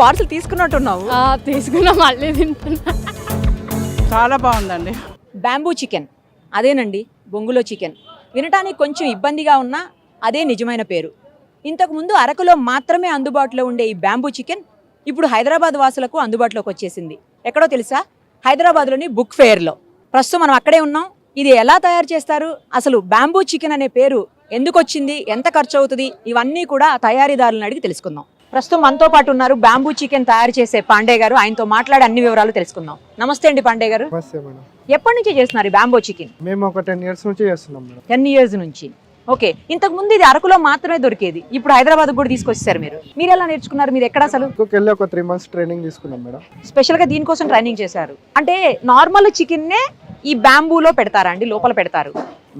Parcel తీసుకున్నట్టున్నావు? ఆ, తీసుకున్నా మళ్ళీ తింటున్నా. చాలా బాగుందండి. బ్యాంబూ చికెన్ అదేనండి బొంగులో చికెన్. వినటానికి కొంచెం ఇబ్బందిగా ఉన్నా అదే నిజమైన పేరు. ఇంతకుముందు అరకులో మాత్రమే అందుబాటులో ఉండే ఈ బ్యాంబూ చికెన్ ఇప్పుడు హైదరాబాద్ వాసులకు అందుబాటులోకి వచ్చేసింది. ఎక్కడో తెలుసా? హైదరాబాద్లోని బుక్ ఫెయిర్లో ప్రస్తుతం మనం అక్కడే ఉన్నాం. ఇది ఎలా తయారు చేస్తారు? అసలు బ్యాంబూ చికెన్ అనే పేరు ఎందుకు వచ్చింది ఎంత ఖర్చు అవుతుంది ఇవన్నీ కూడా తయారీదారులను అడిగి తెలుసుకుందాం. ప్రస్తుతం మనతో పాటు ఉన్నారు బ్యాంబూ చికెన్ తయారు చేసే పాండే గారు. ఆయనతో మాట్లాడి అన్ని వివరాలు తెలుసుకుందాం. నమస్తే అండి పాండే గారు. ఎప్పటి నుంచి చేస్తున్నారు బ్యాంబో చికెన్? మేము ఒక టెన్ ఇయర్స్ నుంచి చేస్తున్నాం టెన్ ఇయర్స్ నుంచి. ఓకే. ఇంతకు ముందు ఇది అరకులో మాత్రమే దొరికేది. ఇప్పుడు హైదరాబాద్ కూడా తీసుకొచ్చారు మీరు. మీరు ఎలా నేర్చుకున్నారు? మీరు ఎక్కడ అసలు? వెళ్ళి ఒక త్రీ మంత్స్ ట్రైనింగ్ తీసుకున్నాం మేడం. స్పెషల్గా దీనికోసం ట్రైనింగ్ చేశారు. అంటే నార్మల్ చికెన్ నే ఈ బ్యాంబూలో పెడతారా అండి? లోపల పెడతారు.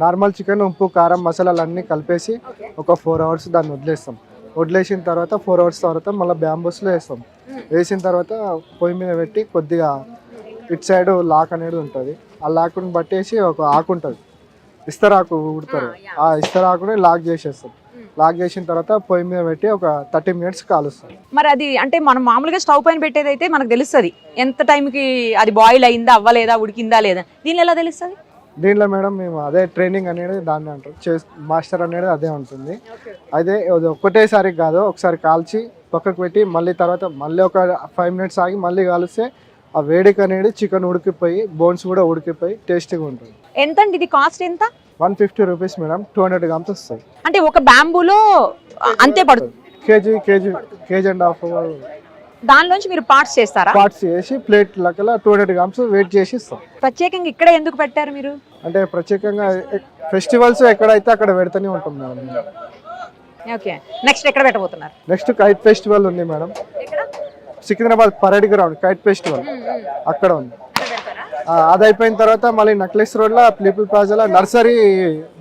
నార్మల్ చికెన్ ఉప్పు కారం మసాలాలు అన్నీ కలిపేసి ఒక ఫోర్ అవర్స్ దాన్ని వదిలేస్తాం. వదిలేసిన తర్వాత ఫోర్ అవర్స్ తర్వాత మళ్ళీ బ్యాంబూస్లో వేస్తాం. వేసిన తర్వాత పొయ్యి మీద పెట్టి కొద్దిగా ఇటు సైడ్ లాక్ అనేది ఉంటుంది. ఆ లాక్ని పట్టేసి ఒక ఆకు ఉంటుంది. ఇస్తరాకు ఉడతారు. ఆ ఇస్తరాకుని లాక్ చేసేస్తాం. లాక్ చేసిన తర్వాత పొయ్యి మీద పెట్టి ఒక థర్టీ మినిట్స్ కాలుస్తాం. మరి అది అంటే మనం మామూలుగా స్టవ్ పైన పెట్టేది అయితే మనకు తెలుస్తుంది. ఎంత టైంకి అది బాయిల్ అయిందా అవ్వలేదా ఉడికిందా లేదా? దీనిలో ఎలా తెలుస్తుంది? దీంట్లో మేడం మేము అదే ట్రైనింగ్ అనేది దాన్ని అంటారు. చే మాస్టర్ అనేది అదే ఉంటుంది. అదే అది ఒక్కటేసారి కాదు ఒకసారి కాల్చి పక్కకు పెట్టి మళ్ళీ తర్వాత మళ్ళీ ఒక ఫైవ్ మినిట్స్ ఆగి మళ్ళీ కాలిస్తే ఆ వేడికి అనేది చికెన్ ఉడికిపోయి బోన్స్ కూడా ఉడికిపోయి టేస్టీగా ఉంటుంది. ఎంత అండి ఇది? కాస్ట్ ఎంత? One fifty rupees madam two hundred grams వస్తాయి. అంటే ఒక బ్యాంబూలో అంతే పడుతుంది. KG KG KG and half దానిలోంచి మీరు పార్ట్స్ చేస్తారా? పార్ట్స్ చేసి ప్లేట్ లెక్కల టూ హండ్రెడ్ గ్రామ్స్ వెయిట్ చేసి ఇస్తాం. ప్రత్యేకంగా ఇక్కడ ఎందుకు పెట్టారు మీరు? అంటే ప్రత్యేకంగా ఫెస్టివల్స్ ఎక్కడైతే అక్కడ పెడుతూనే ఉంటాం మేడం. ఓకే నెక్స్ట్ ఎక్కడ పెట్టబోతున్నారు? నెక్స్ట్ కైట్ ఫెస్టివల్ ఉంది madam. Secunderabad parade ground kite festival అక్కడ ఉంది. అది అయిపోయిన తర్వాత మళ్ళీ నక్లెస్ రోడ్లో పీపుల్ ప్లాజాలో నర్సరీ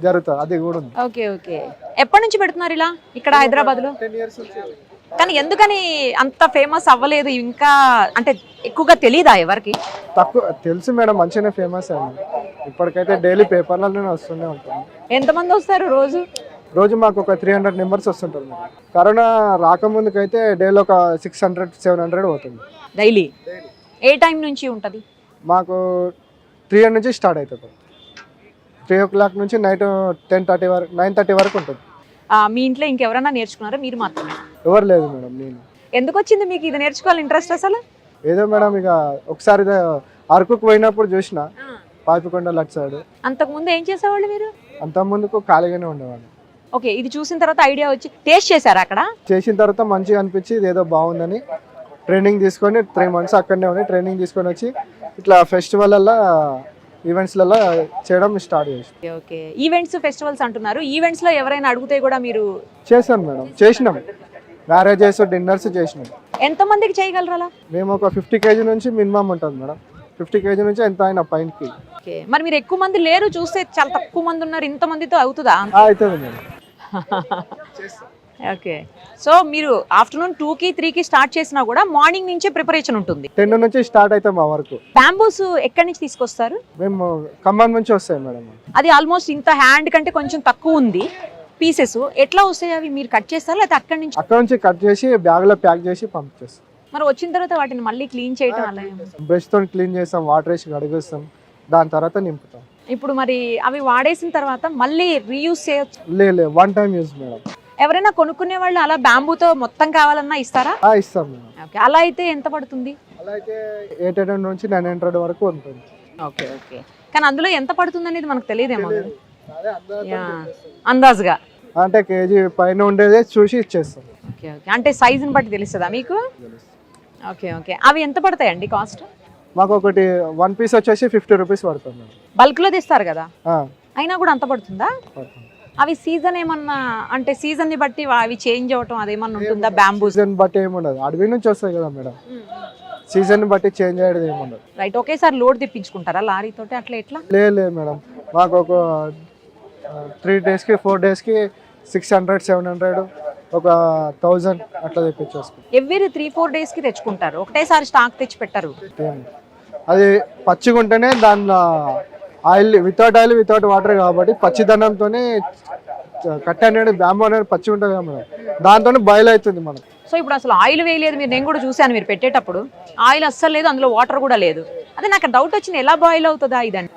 జరుగుతుంది. అది కూడా ఉంది. ఓకే ఓకే ఎప్పటి నుంచి పెడుతున్నారు ఇలా? ఇక్కడ హైదరాబాద్లో టెన్ ఇయర్స్ కానీ ఎందుకని అంత ఫేమస్ అవ్వలేదు? ఇంకా అంటే ఎక్కువగా తెలియదా ఎవరికి? తక్కువ తెలుసు మేడం మంచిగానే ఫేమస్ అయింది. ఇప్పటికైతే డైలీ పేపర్లలోనే వస్తూనే ఉంటుంది. ఎంతమంది వస్తారు రోజు? రోజు మాకు ఒక త్రీ హండ్రెడ్ మెంబర్స్ వస్తుంటారు మేడం. కరోనా రాకముందుకైతే డైలీ ఒక సిక్స్ హండ్రెడ్ సెవెన్ హండ్రెడ్ అవుతుంది డైలీ? ఏ టైం నుంచి ఉంటుంది? మాకు త్రీ హండ్రెడ్ నుంచి స్టార్ట్ అవుతుంది. త్రీ ఓ క్లాక్ నుంచి నైట్ టెన్ థర్టీ వరకు నైన్ థర్టీ వరకు ఉంటుంది. ఆ, మీ ఇంట్లో ఇంకెవరైనా నేర్చుకున్నారా? మీరు మాత్రమే? ఎవరు లేదు మేడం నేను. ఎందుకు వచ్చింది మీకు ఇది నేర్చుకోవాలి ఇంట్రెస్ట్ అసలు? ఏదో మేడం ఇక ఒకసారి అరకుకు పోయినప్పుడు చూసిన పాపికొండ లట్ సైడ్. అంతకుముందు ఏం చేసేవాళ్ళు మీరు? అంత ముందుకు ఖాళీగానే ఉండేవాడిని. ఓకే ఇది చూసిన తర్వాత ఐడియా వచ్చి టేస్ట్ చేశారా అక్కడ? చేసిన తర్వాత మంచిగా అనిపించి ఇది ఏదో బాగుందని ట్రైనింగ్ తీసుకొని త్రీ మంత్స్ అక్కడనే ఉండి ట్రైనింగ్ తీసుకొని వచ్చి ఇట్లా ఫెస్టివల్లో ఈవెంట్స్లలో చేయడం స్టార్ట్ చేసి ఓకే, ఈవెంట్స్ ఫెస్టివల్స్ అంటున్నారు. ఈవెంట్స్లో ఎవరైనా అడిగితే కూడా మీరు చేశాను మేడం చేసినాం. మ్యారేజెస్ డిన్నర్స్ చేసినాం. ఎంత మందికి చేయగలరు అలా? మేము ఒక ఫిఫ్టీ కేజీ నుంచి మినిమం ఉంటుంది మేడం. ఫిఫ్టీ కేజీ నుంచి ఎంత అయినా పైనకి ఓకే. మరి మీరు ఎక్కువ మంది లేరు చూస్తే చాలా తక్కువ మంది ఉన్నారు ఇంత మందితో అవుతుందా? అవుతుంది మేడం. ఓకే. సో మీరు ఆఫ్టర్నూన్ టూకి త్రీకి స్టార్ట్ చేసినా కూడా మార్నింగ్ నుంచే ప్రిపరేషన్ ఉంటుంది. టెన్ నుంచి స్టార్ట్ అవుతాం మా వరకు. బ్యాంబూస్ ఎక్కడి నుంచి తీసుకొస్తారు? మేము ఖమ్మం నుంచి వస్తాయి మేడం. అది ఆల్మోస్ట్ ఇంత హ్యాండ్ కంటే కొంచెం తక్కువ ఉంది. పీసెస్ ఎట్లా వస్తాయి అవి? మీరు కట్ చేస్తారా? లేకపోతే అక్కడి నుంచి? అక్కడ నుంచి కట్ చేసి బ్యాగ్లో ప్యాక్ చేసి పంపించేస్తాం. మరి వచ్చిన తర్వాత వాటిని మళ్ళీ క్లీన్ చేయడం అలా బ్రష్ తోని క్లీన్ చేస్తాం వాటర్ వేసి కడిగేస్తాం. దాని తర్వాత నింపుతాం. ఇప్పుడు మరి అవి వాడేసిన తర్వాత మళ్ళీ రీయూజ్ చేయొచ్చు? లే లే వన్ టైం యూజ్ మేడం ఎవరైనా కొనుక్కునే వాళ్ళు అలా బ్యాంబూతో మొత్తం కావాలన్నా ఇస్తారా? ఇస్తాం మేడం ఓకే అలా అయితే ఎంత పడుతుంది? అలా అయితే ఎయిట్ హండ్రెడ్ నుంచి నైన్ హండ్రెడ్ వరకు ఉంటుంది. Okay okay. కానీ అందులో ఎంత పడుతుంది అనేది మనకు తెలియదేమో. అందాజుగా. అంటే కేజీ పైన ఉండేదే చూసి ఇచ్చేస్తాం. Okay okay. అంటే సైజుని బట్టి తెలుస్తుందా మీకు? Okay okay. అవి ఎంత పడతాయండి కాస్ట్ మాకు ఒకటి వన్ పీస్ వచ్చేసి ఫిఫ్టీ రూపీస్ పడుతుంది బల్క్లో తెస్తారు కదా? అయినా కూడా అంత పడుతుందా? అవి సీజన్ ఏమన్నా అంటే సీజన్ని బట్టి వా- అవి చేంజ్ అవ్వటం అదేమన్నా ఉంటుందా? బ్యాంబూస్ సీజన్ బట్టి ఏముండదు అడవి నుంచి వస్తాయి కదా మేడం. సీజన్ బట్టి చేంజ్ అయ్యేది ఏముండదు రైట్ ఒకేసారి లోడ్ తెప్పించుకుంటారా లారీతోటి? అట్లా ఎట్లా? లేదు మేడం. మాకు ఒక త్రీ డేస్కి ఫోర్ డేస్కి సిక్స్ హండ్రెడ్ సెవెన్ హండ్రెడ్ ఒక థౌజండ్ అట్లా తెప్పించేసుకుంటాం ఎవ్రీ త్రీ ఫోర్ డేస్కి తెచ్చుకుంటారు? ఒకటేసారి స్టాక్ తెచ్చి పెట్టరు. అది పచ్చిగా ఉంటేనే దానిలో oil without oil without water కాబట్టి పచ్చిదనంతోనే కట్టె అనేది బ్యాంబో అనేది పచ్చి ఉంటుంది కదా మేడం. దాంతోనే బాయిల్ అవుతుంది మనం సో ఇప్పుడు అసలు ఆయిల్ వేయలేదు మీరు నేను కూడా చూశాను మీరు పెట్టేటప్పుడు. ఆయిల్ అస్సలు లేదు అందులో వాటర్ కూడా లేదు. అదే నాకు డౌట్ వచ్చింది ఎలా బాయిల్ అవుతుందా ఇదని.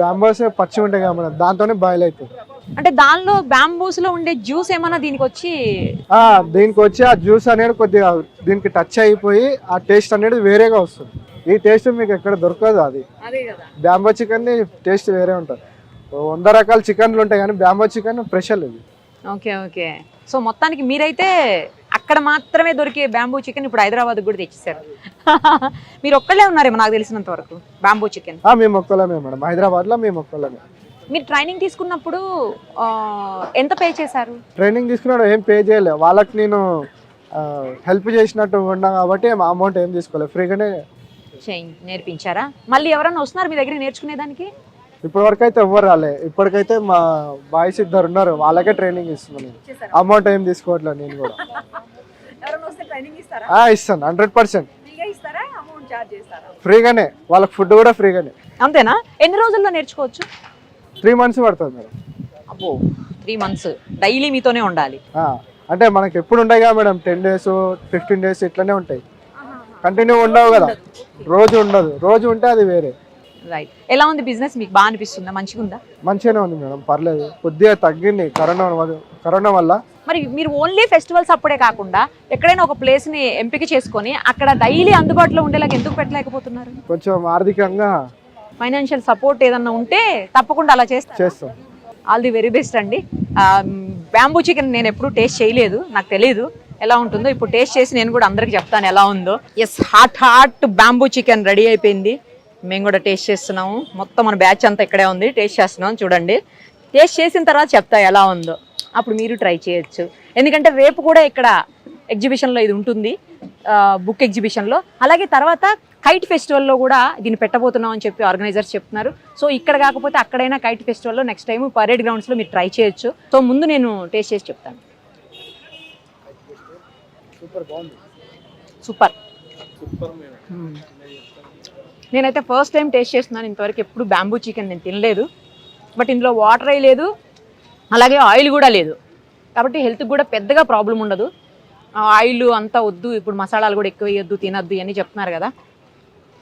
బ్యాంబోస్ పచ్చి ఉంటాయి కదా మేడం దాంతోనే బాయిల్ అవుతుంది అంటే దానిలో బ్యాంబూస్లో ఉండే జ్యూస్ ఏమన్నా దీనికి వచ్చి దీనికి వచ్చి ఆ జ్యూస్ అనేది కొద్దిగా దీనికి టచ్ అయిపోయి ఆ టేస్ట్ అనేది వేరేగా వస్తుంది. ఈ టేస్ట్ మీకు ఎక్కడ దొరకదు అది. బ్యాంబో చికెన్ టేస్ట్ వేరే ఉంటుంది. వంద రకాల చికెన్లు ఉంటాయి కానీ బ్యాంబో చికెన్ స్పెషల్ ఇది ఓకే ఓకే. సో మొత్తానికి మీరైతే అక్కడ మాత్రమే దొరికే బ్యాంబూ చికెన్ ఇప్పుడు హైదరాబాద్ కూడా తెచ్చేసారు మీరు ఒక్కళ్ళే ఉన్నారేమో నాకు తెలిసినంత వరకు బ్యాంబూ చికెన్ మేము ఒక్కలమే మేడం. హైదరాబాద్లో మేము ఒక్కలమే మీరు ట్రైనింగ్ తీసుకున్నప్పుడు ఎంత పే చేశారు? ట్రైనింగ్ తీసుకున్నాడు ఏం పే చేయలే. వాళ్ళకి నేను హెల్ప్ చేసినట్టు ఉన్నా కాబట్టి అమౌంట్ ఏం తీసుకోలేదు ఫ్రీగానే నేర్పించారా? మళ్ళీ ఎవరైనా వస్తున్నారు మీ దగ్గర నేర్చుకునేదానికి? ఇప్పటి వరకు అయితే ఎవ్వరు రాలే. ఇప్పటికైతే మా బాయ్స్ ఇద్దరు ఉన్నారు. వాళ్ళకే ట్రైనింగ్ ఇస్తున్నాను నేను. అమౌంట్ ఏం తీసుకోవట్లేదు నేను కూడా ఎవరైనా వస్తే ట్రైనింగ్ ఇస్తారా ఆ, ఇస్తాను. హండ్రెడ్ పర్సెంట్ ఫ్రీగా ఇస్తారా? అమౌంట్ చార్జ్ చేస్తారా? ఫ్రీగానే. వాళ్ళకి ఫుడ్ కూడా ఫ్రీగానే. అంతేనా? ఎన్ని రోజుల్లో నేర్చుకోవచ్చు? త్రీ మంత్స్ పడుతుంది మేడం. అబ్బో త్రీ మంత్స్ డైలీ మీతోనే ఉండాలి. ఆ, అంటే మనకి ఎప్పుడు ఉంటాయి కదా madam? Ten days fifteen days ఇట్లనే ఉంటాయి. కంటిన్యూ ఉండవు కదా. రోజు ఉండదు. రోజు ఉంటే అది వేరే. రైట్ ఎలా ఉంది బిజినెస్ మీకు బాగా అనిపిస్తుందా? మంచిగా ఉందా మంచిగానే ఉంది మేడం. పర్లేదు. కొద్దిగా తగ్గింది. కరోనా కరోనా వల్ల మరి మీరు ఓన్లీ ఫెస్టివల్స్ అప్పుడే కాకుండా ఎక్కడైనా ఒక ప్లేస్ని ఎంపిక చేసుకొని అక్కడ డైలీ అందుబాటులో ఉండేలాగా ఎందుకు పెట్టలేకపోతున్నారు? కొంచెం ఆర్థికంగా ఫైనాన్షియల్ సపోర్ట్ ఏదన్నా ఉంటే తప్పకుండా అలా చేస్తారు? చేస్తాం. ఆల్ ది వెరీ బెస్ట్ అండి. బ్యాంబూ చికెన్ నేను ఎప్పుడూ టేస్ట్ చేయలేదు నాకు తెలియదు ఎలా ఉంటుందో. ఇప్పుడు టేస్ట్ చేసి నేను కూడా అందరికి చెప్తాను ఎలా ఉందో. Yes hot hot bamboo chicken ready అయిపోయింది. మేము కూడా టేస్ట్ చేస్తున్నాము. మొత్తం మన బ్యాచ్ అంతా ఇక్కడే ఉంది. టేస్ట్ చేస్తున్నాం చూడండి. టేస్ట్ చేసిన తర్వాత చెప్తా ఎలా ఉందో. అప్పుడు మీరు ట్రై చేయొచ్చు. ఎందుకంటే రేపు కూడా ఇక్కడ ఎగ్జిబిషన్లో ఇది ఉంటుంది. బుక్ ఎగ్జిబిషన్లో అలాగే తర్వాత కైట్ ఫెస్టివల్లో కూడా దీన్ని పెట్టబోతున్నాం అని చెప్పి ఆర్గనైజర్స్ చెప్తున్నారు. సో ఇక్కడ కాకపోతే అక్కడైనా కైట్ ఫెస్టివల్లో నెక్స్ట్ టైం పరేడ్ గ్రౌండ్స్లో మీరు ట్రై చేయొచ్చు. సో ముందు నేను టేస్ట్ చేసి చెప్తాను. Super madam. నేనైతే ఫస్ట్ టైం టేస్ట్ చేస్తున్నాను. ఇంతవరకు ఎప్పుడు బ్యాంబూ చికెన్ నేను తినలేదు. బట్ ఇందులో వాటర్ అయి లేదు. అలాగే ఆయిల్ కూడా లేదు. కాబట్టి హెల్త్కి కూడా పెద్దగా ప్రాబ్లం ఉండదు. ఆయిల్ అంతా వద్దు ఇప్పుడు మసాలాలు కూడా ఎక్కువ వేయొద్దు తినద్దు అని చెప్తున్నారు కదా.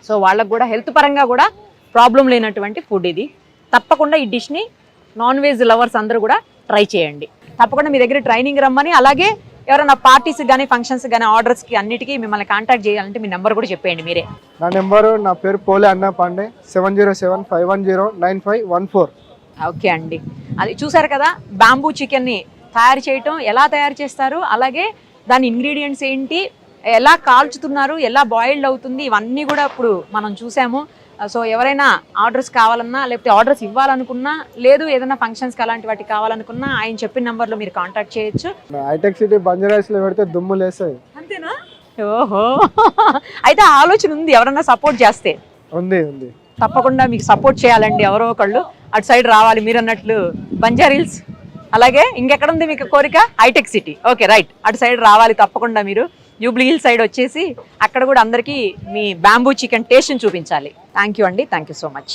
సో వాళ్ళకు కూడా హెల్త్ పరంగా కూడా ప్రాబ్లం లేనటువంటి ఫుడ్ ఇది. తప్పకుండా ఈ డిష్ని నాన్ వెజ్ లవర్స్ అందరూ కూడా ట్రై చేయండి. తప్పకుండా మీ దగ్గర ట్రైనింగ్ రమ్మని అలాగే ఎవరైనా పార్టీస్ కానీ ఫంక్షన్స్ కానీ ఆర్డర్స్కి అన్నిటికీ మిమ్మల్ని కాంటాక్ట్ చేయాలంటే మీ నెంబర్ కూడా చెప్పేయండి మీరే. నా నెంబరు నా పేరు పోలే అన్న Pandey seven zero seven five one zero nine five one four. Okay అండి. అది చూసారు కదా? బాంబూ చికెన్ని తయారు చేయటం ఎలా తయారు చేస్తారు? అలాగే దాని ఇంగ్రీడియంట్స్ ఏంటి? ఎలా కాల్చుతున్నారు? ఎలా బాయిల్డ్ అవుతుంది? ఇవన్నీ కూడా ఇప్పుడు మనం చూసాము. సో ఎవరైనా ఆర్డర్స్ కావాలన్నా లేకపోతే ఆర్డర్స్ ఇవ్వాలనుకున్నా లేదు ఏదైనా ఫంక్షన్స్కి అలాంటి వాటికి కావాలనుకున్నా ఆయన చెప్పిన నెంబర్లో మీరు కాంటాక్ట్ చేయొచ్చు. హైటెక్ సిటీ బంజారాస్లో పెడితే దుమ్ము లేస్తాయి అంతేనా? ఓహో! అయితే ఆలోచన ఉంది ఎవరన్నా సపోర్ట్ చేస్తే? ఉంది ఉంది. తప్పకుండా మీకు సపోర్ట్ చేయాలండి ఎవరో ఒకళ్ళు. అటు సైడ్ రావాలి మీరు అన్నట్లు బంజారీల్స్ అలాగే ఇంకెక్కడ ఉంది మీకు కోరిక? Hitech city. Okay right. అటు సైడ్ రావాలి తప్పకుండా మీరు. జూబ్లీ హిల్ సైడ్ వచ్చేసి అక్కడ కూడా అందరికీ మీ బ్యాంబూ చికెన్ టేస్ట్ని చూపించాలి. థ్యాంక్ యూ అండి. Thank you so much.